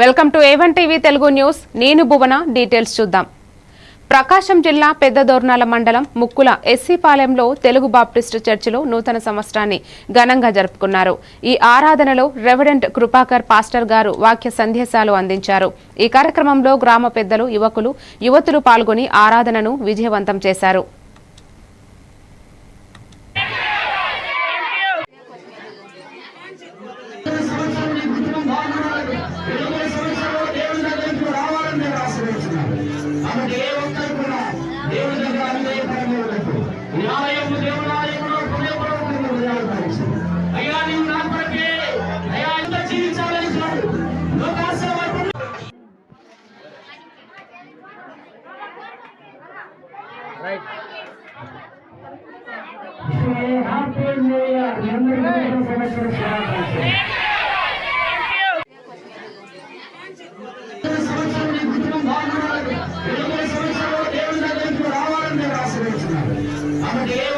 Welcome to A one TV Telugu news. నేను Bhuvana details చూద్దాం. ప్రకాశం జిల్లా పెద్దదోర్నాల మండలం ముక్కుల ఎస్సీపాలెంలో తెలుగు బాప్టిస్ట్ చర్చిలో నూతన సంవత్సరాన్ని ఘనంగా జరుపుకున్నారు. ఈ ఆరాధనలో రెవరెంట్ కృపాకర్ పాస్టర్ గారు వాక్య సందేశాలు అందించారు. ఈ కార్యక్రమంలో గ్రామ పెద్దలు యువకులు యువతులు పాల్గొని ఆరాధనను విజయవంతం చేశారు. అయ్యా నీవు నా కొరకే అయ్యా ఎంత జీవించాలని చూడు. లోకాశ్రమ దేవుని దగ్గరికి రావాలని నేను ఆశీర్వదిస్తున్నాను కాబట్టి ఏ